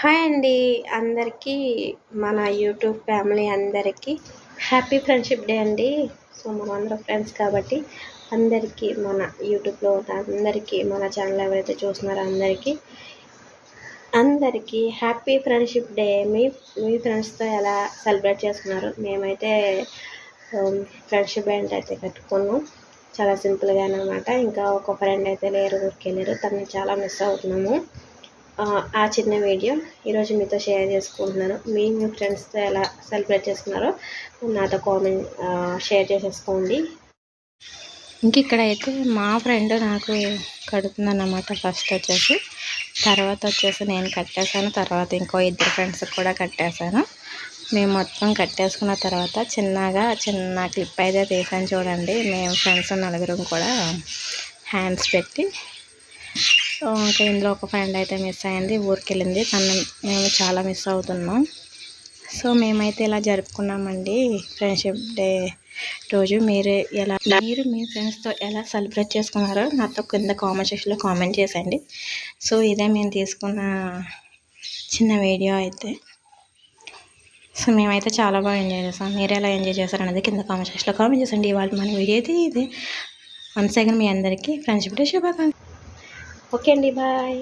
Hi అండి అందరికీ మన యూట్యూబ్ ఫ్యామిలీ అందరికీ. హ్యాపీ ఫ్రెండ్షిప్ డే అండి. సో మనం అందరం ఫ్రెండ్స్ కాబట్టి అందరికీ మన యూట్యూబ్లో ఉన్న అందరికీ మన ఛానల్ ఎవరైతే చూస్తున్నారో అందరికీ అందరికీ హ్యాపీ ఫ్రెండ్షిప్ డే. మీ మీ ఫ్రెండ్స్తో ఎలా సెలబ్రేట్ చేసుకున్నారు మేమైతే ఫ్రెండ్షిప్ బ్యాండ్ అయితే కట్టుకున్నాం చాలా సింపుల్గా అనమాట ఇంకా ఒక ఫ్రెండ్ అయితే లేరు ఊరికెళ్ళారు. తను చాలా మిస్ అవుతున్నాము. ఆ, చిన్న వీడియో ఈరోజు మీతో షేర్ చేసుకుంటున్నాను. మీ మీ ఫ్రెండ్స్తో ఎలా సెలబ్రేట్ చేసుకున్నారో నాతో కామెంట్ షేర్ చేసేసుకోండి. ఇంక ఇక్కడైతే మా ఫ్రెండ్ నాకు కడుతుందన్నమాట ఫస్ట్ వచ్చేసి. తర్వాత వచ్చేసి నేను కట్టేశాను. తర్వాత ఇంకో ఇద్దరు ఫ్రెండ్స్ కూడా కట్టేశాను. మేము మొత్తం కట్టేసుకున్న తర్వాత చిన్నగా చిన్న క్లిప్ అయితే తీసాను చూడండి. మేము ఫ్రెండ్స్ నలుగురం కూడా హ్యాండ్స్ పెట్టి సో ఇంకా ఇందులో ఒక ఫ్రెండ్ అయితే మిస్ అయింది ఊరికి వెళ్ళింది తను మేము చాలా మిస్ అవుతున్నాం. సో మేమైతే ఇలా జరుపుకున్నామండి. ఫ్రెండ్షిప్ డే రోజు. మీరు ఎలా మీరు మీ ఫ్రెండ్స్తో ఎలా సెలబ్రేట్ చేసుకున్నారో నాతో కింద కామెంట్ సెక్షన్లో కామెంట్ చేసేయండి. సో ఇదే మేము తీసుకున్న చిన్న వీడియో అయితే. సో మేమైతే చాలా బాగా ఎంజాయ్ చేసాం. మీరు ఎలా ఎంజాయ్ చేశారు అనేది కింద కామెంట్ సెక్షన్లో కామెంట్ చేసండి ఇవాళ మన వీడియో అయితే ఇది. వన్ సెకండ్ మీ అందరికీ ఫ్రెండ్షిప్ డే శుభాకాంక్ష ఓకే అండి బాయ్.